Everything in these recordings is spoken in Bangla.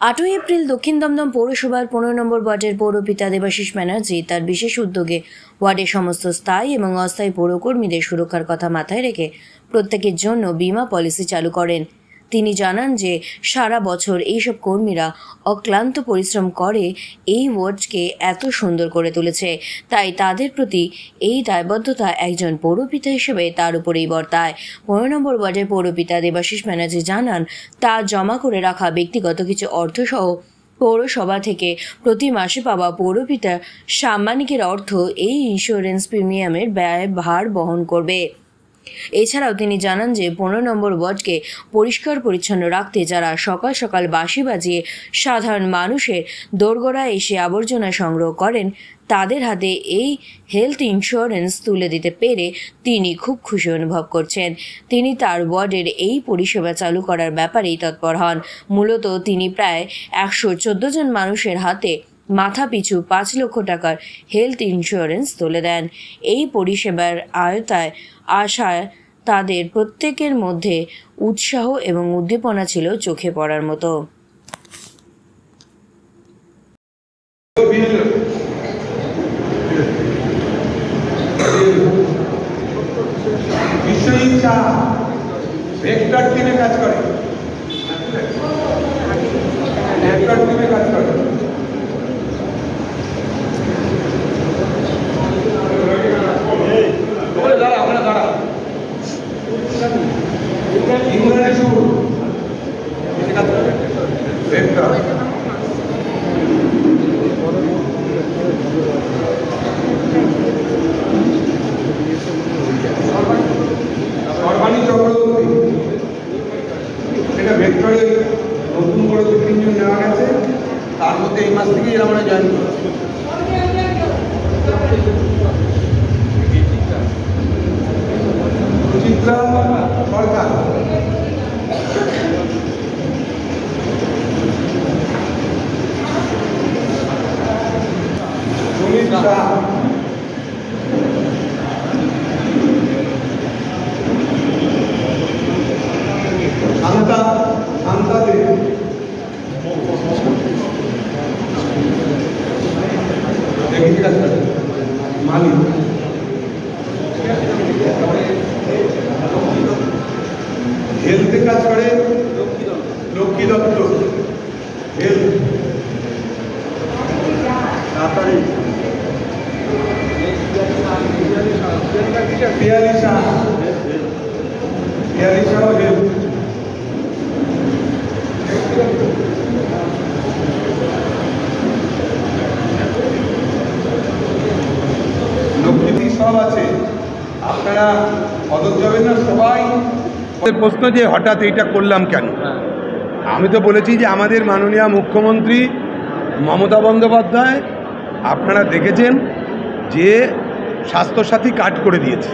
আটই এপ্রিল দক্ষিণ দমদম পৌরসভার পনেরো নম্বর ওয়ার্ডের পৌরপিতা দেবাশিস ব্যানার্জি তার বিশেষ উদ্যোগে ওয়ার্ডের সমস্ত স্থায়ী এবং অস্থায়ী পৌরকর্মীদের সুরক্ষার কথা মাথায় রেখে প্রত্যেকের জন্য বিমা পলিসি চালু করেন। তিনি জানান যে সারা বছর এইসব কর্মীরা অক্লান্ত পরিশ্রম করে এই ওয়ার্ডকে এত সুন্দর করে তুলেছে। তাই তাদের প্রতি এই দায়বদ্ধতা একজন পৌরপিতা হিসেবে তার উপরেই বর্তায়। পনেরো নম্বর ওয়ার্ডের পৌরপিতা দেবাশিস ব্যানার্জি জানান, তা জমা করে রাখা ব্যক্তিগত কিছু অর্থসহ পৌরসভা থেকে প্রতি মাসে পাওয়া পৌরপিতা সাম্মানিকের অর্থ এই ইন্স্যুরেন্স প্রিমিয়ামের ব্যয় ভার বহন করবে। এছাড়াও তিনি জানান যে পনেরো নম্বর ওয়ার্ডকে পরিষ্কার পরিচ্ছন্ন রাখতে যারা সকাল সকাল বাঁশি বাজিয়ে সাধারণ মানুষের দোরগোড়ায় এসে আবর্জনা সংগ্রহ করেন, তাদের হাতে এই হেলথ ইন্স্যুরেন্স তুলে দিতে পেরে তিনি খুব খুশি অনুভব করছেন। তিনি তার ওয়ার্ডের এই পরিষেবা চালু করার ব্যাপারেই তৎপর হন। মূলত তিনি প্রায় একশো চোদ্দ জন মানুষের হাতে মাথা পিছু পাঁচ লক্ষ টাকার হেলথ ইন্স্যুরেন্স তুলে দেন। এই পরিষেবার আয়তায় আশায় তাদের প্রত্যেকের মধ্যে উৎসাহ এবং উদ্দীপনা ছিল চোখে পড়ার মতো বিশ্বজিৎ শাহ ভেক্টর টিমে কাজ করে ভেক্টর টিমে কাজ করে ওখানে দাঁড়া ওখানে দাঁড়া ইংল্যান্ডে শুরু ভেক্টর সর্বাণী চক্রবর্তী এটা ভেক্টরে নতুন করে দু তিনজন নেওয়া গেছে তার মধ্যে এই মাস থেকেই আমরা জয়েন করছি সুচিত্রা সরকার সুমিত শাহ শান্তা শান্তা দে দেখি কাজ করে মালিক হেলথে কাজ করে লক্ষ্মী দত্ত হেলথ তাড়াতাড়ি পিয়ালি শাহ পিয়ালি শাহ হেলথ লক্ষ্মীটি সব আছে আপনারা পদক যাবেন না সবাই প্রশ্ন যে হঠাৎ এইটা করলাম কেন? আমি তো বলেছি যে আমাদের মাননীয় মুখ্যমন্ত্রী মমতা বন্দ্যোপাধ্যায়, আপনারা দেখেছেন যে স্বাস্থ্যসাথী কার্ড করে দিয়েছে।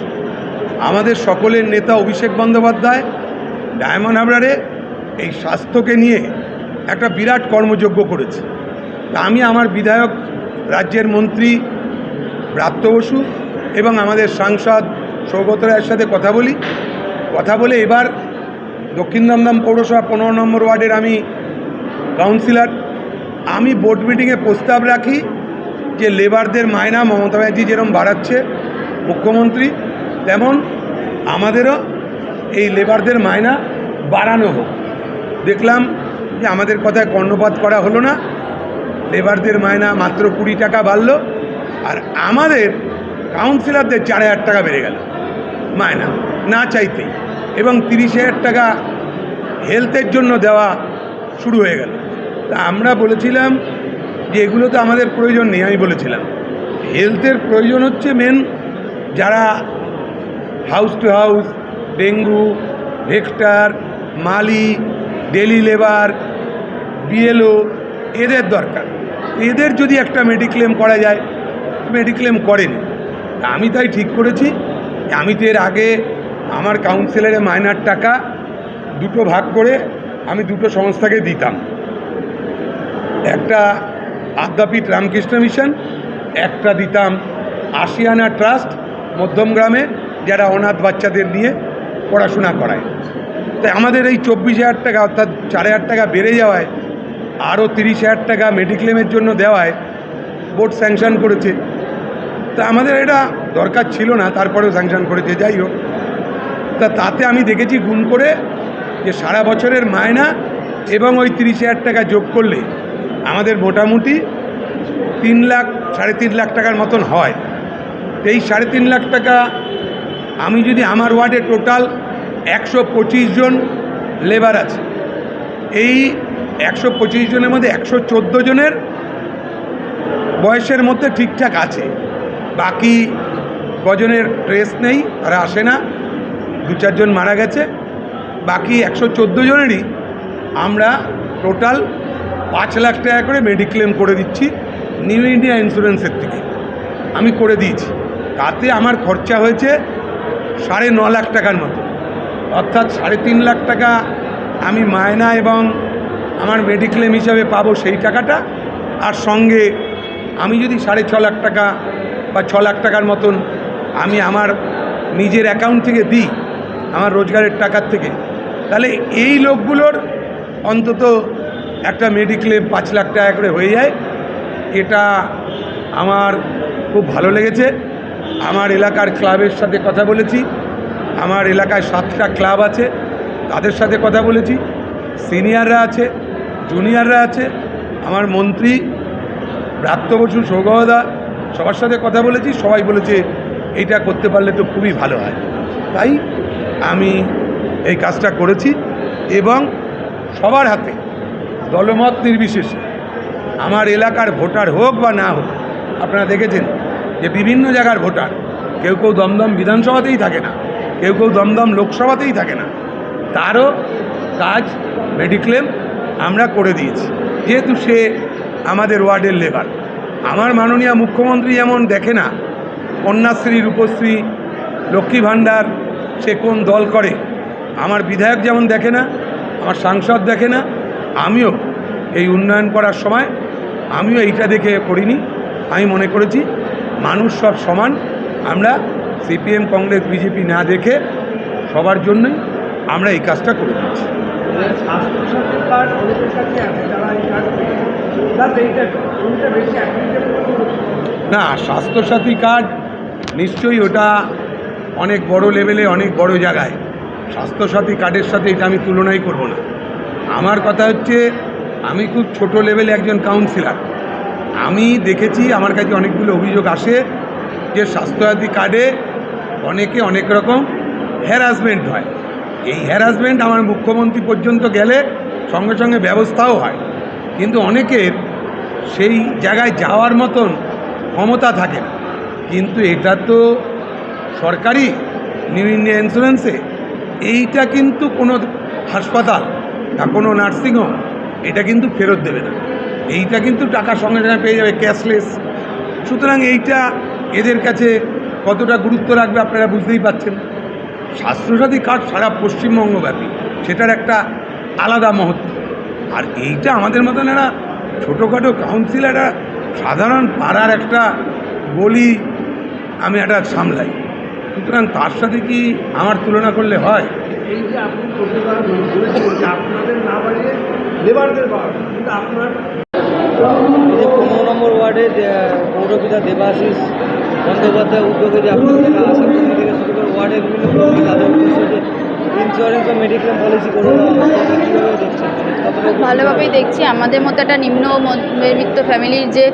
আমাদের সকলের নেতা অভিষেক বন্দ্যোপাধ্যায়, ডায়মন্ড হাবড়ারে এই স্বাস্থ্যকে নিয়ে একটা বিরাট কর্মযোগ্য করেছে। তা আমি আমার বিধায়ক, রাজ্যের মন্ত্রী ব্রাত্য বসু এবং আমাদের সাংসদ সৌগত রায়ের সাথে কথা বলি। কথা বলে এবার দক্ষিণ দমদম পৌরসভা পনেরো নম্বর ওয়ার্ডের আমি কাউন্সিলর। আমি বোর্ড মিটিংয়ে প্রস্তাব রাখি যে লেবারদের মায়না মমতা ব্যানার্জি যেরকম বাড়াচ্ছে, মুখ্যমন্ত্রী, তেমন আমাদেরও এই লেবারদের মায়না বাড়ানো হোক। দেখলাম যে আমাদের কথায় কর্ণপাত করা হলো না। লেবারদের মায়না মাত্র কুড়ি টাকা বাড়লো আর আমাদের কাউন্সিলরদের চার হাজার টাকা বেড়ে গেল। মায়না না চাইতেই। এবং তিরিশ হাজার টাকা হেলথের জন্য দেওয়া শুরু হয়ে গেল। তা আমরা বলেছিলাম যে এগুলো তো আমাদের প্রয়োজন নেই, আমি বলেছিলাম। হেলথের প্রয়োজন হচ্ছে মেন যারা house to house dengue, vector, money daily labour BLO এদের দরকার। এদের যদি একটা মেডিক্লেম করা যায় মেডিক্লেম করেনি। আমি তাই ঠিক করেছি। আমি তো এর আগে আমার কাউন্সিলরের মাইনার টাকা দুটো ভাগ করে আমি দুটো সংস্থাকে দিতাম। একটা আদ্যাপীঠ রামকৃষ্ণ মিশন একটা দিতাম আশিয়ানা ট্রাস্ট মধ্যমগ্রামে যারা অনাথ বাচ্চাদের নিয়ে পড়াশোনা করায়। তাই আমাদের এই চব্বিশ হাজার টাকা অর্থাৎ চার হাজার টাকা বেড়ে যাওয়ায়, আরও তিরিশ হাজার টাকা মেডিক্লেমের জন্য দেওয়ায় বোর্ড স্যাংশন করেছে। তা আমাদের এটা দরকার ছিল না, তারপরেও স্যাংশন করেছে। যাই হোক তা তাতে আমি দেখেছি গুণ করে যে সারা বছরের মায়না এবং ওই তিরিশ হাজার টাকা যোগ করলে আমাদের মোটামুটি তিন লাখ, সাড়ে তিন লাখ টাকার মতন হয়। এই সাড়ে তিন লাখ টাকা আমি যদি আমার ওয়ার্ডে টোটাল একশো পঁচিশ জন লেবার আছে, এই একশো পঁচিশ জনের মধ্যে একশো চোদ্দ জনের বয়সের মধ্যে ঠিকঠাক আছে। বাকি কজনের ট্রেস নেই, তারা আসে না। দু চারজন মারা গেছে, বাকি একশো চোদ্দ জনেরই আমরা টোটাল পাঁচ লাখ টাকা করে মেডিক্লেম করে দিচ্ছি নিউ ইন্ডিয়া ইন্স্যুরেন্সের থেকে। আমি করে দিয়েছি। তাতে আমার খরচা হয়েছে সাড়ে ন লাখ টাকার মতো। অর্থাৎ সাড়ে তিন লাখ টাকা আমি মায়না এবং আমার মেডিক্লেম হিসাবে পাবো সেই টাকাটা। আর সঙ্গে আমি যদি সাড়ে ছ লাখ টাকা বা ছ লাখ টাকার মতন আমি আমার নিজের অ্যাকাউন্ট থেকে দিই আমার রোজগারের টাকার থেকে। তাহলে এই লোকগুলোর অন্তত একটা মেডিক্লেম পাঁচ লাখ টাকা করে হয়ে যায়। এটা আমার খুব ভালো লেগেছে। আমার এলাকার ক্লাবের সাথে কথা বলেছি। আমার এলাকায় সাতটা ক্লাব আছে, তাদের সাথে কথা বলেছি। সিনিয়ররা আছে, জুনিয়ররা আছে। আমার মন্ত্রী ব্রাত্য বসু সৌগদা সবার সাথে কথা বলেছি। সবাই বলেছে এটা করতে পারলে তো খুবই ভালো হয়। তাই আমি এই কাজটা করেছি এবং সবার হাতে দলমত নির্বিশেষে আমার এলাকার ভোটার হোক বা না হোক, আপনারা দেখেছেন যে বিভিন্ন জায়গার ভোটার কেউ কেউ দমদম বিধানসভাতেই থাকে না, কেউ কেউ দমদম লোকসভাতেই থাকে না, তারও কাজ মেডিক্লেম আমরা করে দিয়েছি। যেহেতু সে আমাদের ওয়ার্ডের লেবার, আমার মাননীয় মুখ্যমন্ত্রী যেমন দেখে না, কন্যাশ্রী, রূপশ্রী, লক্ষ্মী ভাণ্ডার সে কোন দল করে? আমার বিধায়ক যেমন দেখে না, আমার সাংসদ দেখে না, আমিও এই উন্নয়ন করার সময় আমিও এইটা দেখে করিনি আমি মনে করেছি মানুষ সব সমান। আমরা সিপিএম, কংগ্রেস, বিজেপি না দেখে সবার জন্যই আমরা এই কাজটা করে দিচ্ছি। না, স্বাস্থ্যসাথী কার্ড নিশ্চয়ই ওটা অনেক বড় লেভেলে অনেক বড় জায়গায়। স্বাস্থ্যসাথী কার্ডের সাথে এটা আমি তুলনাই করব না। আমার কথা হচ্ছে, আমি খুব ছোট লেভেলে একজন কাউন্সিলার আমি দেখেছি, আমার কাছে অনেকগুলো অভিযোগ আসে যে স্বাস্থ্যসাথী কার্ডে অনেকে অনেক রকম হ্যারাসমেন্ট হয়। এই হ্যারাসমেন্ট আমার মুখ্যমন্ত্রী পর্যন্ত গেলে সঙ্গে সঙ্গে ব্যবস্থাও হয়। কিন্তু অনেকের সেই জায়গায় যাওয়ার মতন ক্ষমতা থাকে না। কিন্তু এটা তো সরকারি নিউ ইন্ডিয়া ইন্স্যুরেন্সে এইটা কিন্তু কোনো হাসপাতাল বা কোনো নার্সিংহোম এটা কিন্তু ফেরত দেবে না। এইটা কিন্তু টাকা সঙ্গে সঙ্গে পেয়ে যাবে ক্যাশলেস সুতরাং এইটা এদের কাছে কতটা গুরুত্ব রাখবে আপনারা বুঝতেই পাচ্ছেন স্বাস্থ্যসাথী কার্ড সারা পশ্চিমবঙ্গব্যাপী, সেটার একটা আলাদা মহত্ব। আর এইটা আমাদের মতন এরা ছোটোখাটো কাউন্সিলাররা সাধারণ পাড়ার একটা বলি আমি একটা সামলাই। সুতরাং তার সাথে কি আমার তুলনা করলে হয়? এই যে আপনি করতে পারেন আপনাদের না বাড়িয়ে লেবারদের বাড়াবেন কিন্তু আপনার পনেরো নম্বর ওয়ার্ডে পৌরপিতা দেবাশিস বন্দ্যোপাধ্যায় উদ্যোগে যে আপনাদের আশা থেকে শুরু করে ওয়ার্ডের বিভিন্ন কর্মী তাদের উদ্দেশ্যে যে ইন্স্যুরেন্স মেডিক্লেম পলিসি করে দেওয়া হচ্ছে এটা কীভাবে দেখছেন কতটা খুব ভালোভাবেই দেখছি। আমাদের মতো একটা নিম্ন মধ্যবিত্ত ফ্যামিলির যে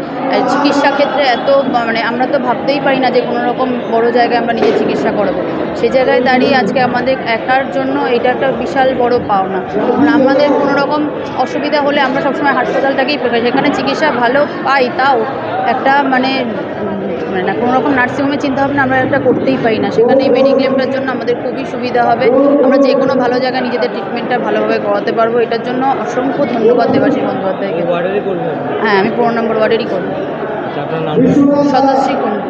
চিকিৎসা ক্ষেত্রে এত মানে আমরা তো ভাবতেই পারি না যে কোনো রকম বড় জায়গায় আমরা নিজে চিকিৎসা করাবো। সেই জায়গায় দাঁড়িয়ে আজকে আমাদের একার জন্য এটা একটা বিশাল বড় পাওনা। আমাদের কোনো রকম অসুবিধা হলে আমরা সবসময় হাসপাতালটাকেই সেখানে চিকিৎসা ভালো পাই, তাও। একটা মানে মানে না কোনো রকম নার্সিংহোমের চিন্তা ভাবনা আমরা একটা করতেই পারি না। সেখানে এই মেডিক্লেমটার জন্য আমাদের খুবই সুবিধা হবে। আমরা যে কোনো ভালো জায়গায় নিজেদের ট্রিটমেন্টটা ভালোভাবে করাতে পারব। এটার জন্য অসংখ্য ধন্যবাদ দেবাশী বন্দ্যোপাধ্যায়কে। হ্যাঁ আমি পনেরো নম্বর ওয়ার্ডেরই করব আপনার করব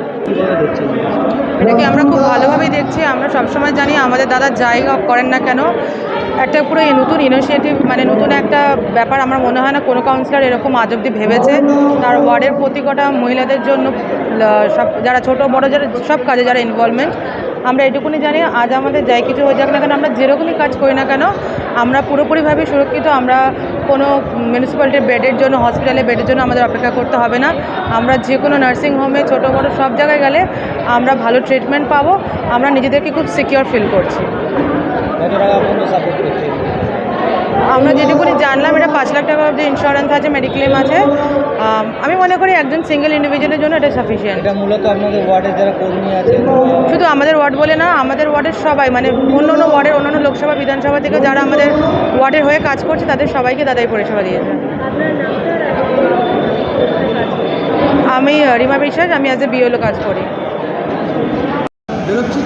এটাকে আমরা খুব ভালোভাবেই দেখছি। আমরা সবসময় জানি আমাদের দাদা যাই করেন না কেন, একটা পুরো নতুন ইনিশিয়েটিভ মানে নতুন একটা ব্যাপার আমার মনে হয় না কোনো কাউন্সিলর এরকম আজ অব্দি ভেবেছে। তার ওয়ার্ডের প্রতি কটা মহিলাদের জন্য সব, যারা ছোট, বড়, যারা সব কাজে যারা ইনভলভমেন্ট আমরা এটুকুনি জানি, আজ আমাদের যাই কিছু হয়ে যাক না কেন, আমরা যেরকমই কাজ করি না কেন, আমরা পুরোপুরিভাবে সুরক্ষিত, আমরা কোনো মিউনিসিপ্যালিটির বেডের জন্য হসপিটালে বেডের জন্য আমাদের অপেক্ষা করতে হবে না। আমরা যে কোনো নার্সিং হোমে ছোটো বড়ো সব জায়গায় গেলে আমরা ভালো ট্রিটমেন্ট পাবো, আমরা নিজেদেরকে খুব সিকিওর ফিল করছি। আমরা যেটুকুনি জানলাম, এটা পাঁচ লাখ টাকা অবধি ইন্স্যুরেন্স আছে মেডিক্লেম আছে। আম, আমি মনে করি একজন সিঙ্গেল ইন্ডিভিজুয়ালের জন্য এটা সাফিসিয়েন্ট এটা মূলত আপনাদের ওয়ার্ডের যারা কর্মী আছে শুধু আমাদের ওয়ার্ড বলে না আমাদের ওয়ার্ডের সবাই মানে অন্য অন্য ওয়ার্ডের অন্যান্য লোকসভা বিধানসভা থেকে যারা আমাদের ওয়ার্ডের হয়ে কাজ করছে তাদের সবাইকে দাদাই পরিষেবা দিয়েছে। আমি রিমা বিশ্বাস আমি অ্যাজ এ বিওলো কাজ করি বেরোচ্ছি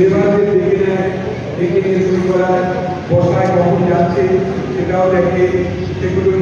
লেবারদের দেখে নেয় দেখে নিয়ে শুরু করায় বর্ষায় কখন যাচ্ছে সেটাও দেখে সেগুলো